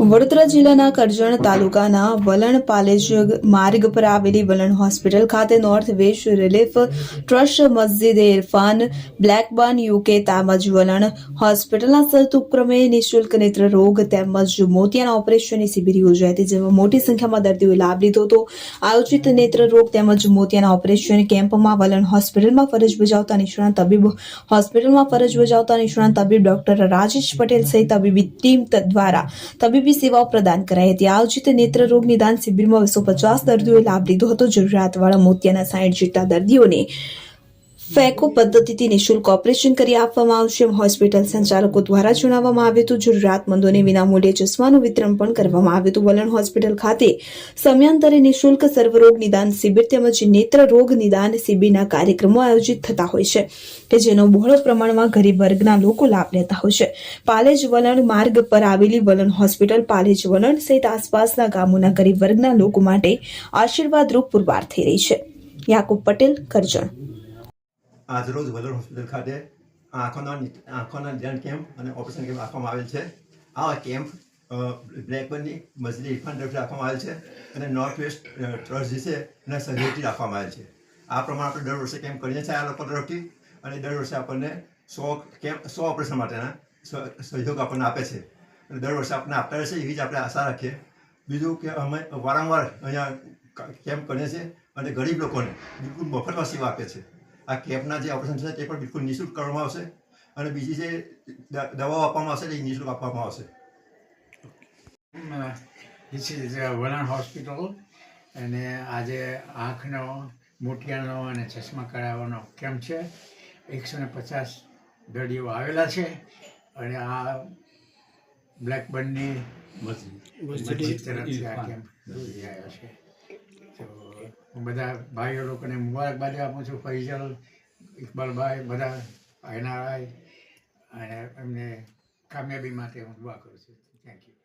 વડોદરા જિલ્લાના કરજણ તાલુકાના વલણ પાલેજ માર્ગ પર આવેલી વલણ હોસ્પિટલ ખાતે નોર્થ વેસ્ટ રિલીફ ટ્રસ્ટ મસ્જિદે ઇરફાન બ્લેકબર્ન યુકે તેમજ વલણ હોસ્પિટલના સંયુક્ત ઉપક્રમે નિઃશુલ્ક નેત્ર રોગ તેમજ મોતિયાના ઓપરેશનની શિબિર યોજાઈ હતી, જેમાં મોટી સંખ્યામાં દર્દીઓએ લાભ લીધો હતો. આયોજિત નેત્ર રોગ તેમજ મોતિયાના ઓપરેશન કેમ્પમાં વલણ હોસ્પિટલમાં ફરજ બજાવતા નિષ્ણાત તબીબ, હોસ્પિટલમાં ફરજ બજાવતા નિષ્ણાત તબીબ ડોક્ટર રાજેશ પટેલ સહિત તબીબી ટીમ દ્વારા તબીબી સેવાઓ પ્રદાન કરાઈ હતી. આયોજિત નેત્ર રોગ નિદાન શિબિરમાં બસો પચાસ દર્દીઓએ લાભ લીધો હતો. જરૂરિયાતવાળા મોતિયાના સાઠ જેટલા દર્દીઓને ફેકો પદ્ધતિથી નિઃશુલ્ક ઓપરેશન કરી આપવામાં આવશે. હોસ્પિટલ સંચાલકો દ્વારા જણાવવામાં આવ્યું હતું, જરૂરિયાતમંદોને વિનામૂલ્યે ચશ્માનું વિતરણ પણ કરવામાં આવ્યું હતું. વલણ હોસ્પિટલ ખાતે સમયાંતરે નિઃશુલ્ક સર્વરોગ નિદાન શિબિર તેમજ નેત્ર રોગ નિદાન શિબિરના કાર્યક્રમો આયોજિત થતા હોય છે, કે જેનો બહોળો પ્રમાણમાં ગરીબ વર્ગના લોકો લાભ લેતા હોય છે. પાલેજ વલણ માર્ગ પર આવેલી વલણ હોસ્પિટલ પાલેજ વલણ સહિત આસપાસના ગામોના ગરીબ વર્ગના લોકો માટે આશીર્વાદરૂપ પુરવાર થઈ રહી છે. યાકુબ પટેલ, કરજણ. આજરોજ વલર હોસ્પિટલ ખાતે આંખોના આંખોના નિદાન કેમ્પ અને ઓપરેશન કેમ્પ રાખવામાં આવેલ છે. આ કેમ્પ બ્લેકબર્નની મજલી ઇરફાન તરફથી રાખવામાં આવેલ છે અને નોર્થ વેસ્ટ ટ્રસ્ટ જે છે એના સહયોગથી રાખવામાં આવેલ છે. આ પ્રમાણે આપણે દર વર્ષે કેમ્પ કરીએ છીએ આ લોકો તરફથી અને દર વર્ષે આપણને સો કેમ્પ, સો ઓપરેશન માટેના સહ- સહયોગ આપણને આપે છે. અને દર વર્ષે આપણને આપતા રહેશે એવી જ આપણે આશા રાખીએ. બીજું કે અમે વારંવાર અહીંયા કેમ્પ કરીએ છીએ અને ગરીબ લોકોને બિલકુલ મફતમાં સેવા આપે છે આ કેમ્પના જે ઓપરેશન છે તે પણ બિલકુલ નિઃશુલ્ક કરવામાં આવશે અને બીજી જે દવાઓ આપવામાં આવશે તે નિઃશુલ્ક આપવામાં આવશે this is uh, Valan hospital અને આજે આંખનો મોતિયાનો અને ચશ્મા કરાવવાનો કેમ્પ છે એકસો ને પચાસ દર્દીઓ આવેલા છે અને આ બ્લેકબર્નની મસ્જિદ તરફથી આ કેમ્પ દોરી આવ્યો છે તો હું બધા ભાઈઓ લોકોને મુબારકબાદ આપું છું, ફૈઝલ ઇકબાલભાઈ બધા આયનાભાઈ અને એમને કામયાબી માટે હું દુઆ કરું છું. Thank you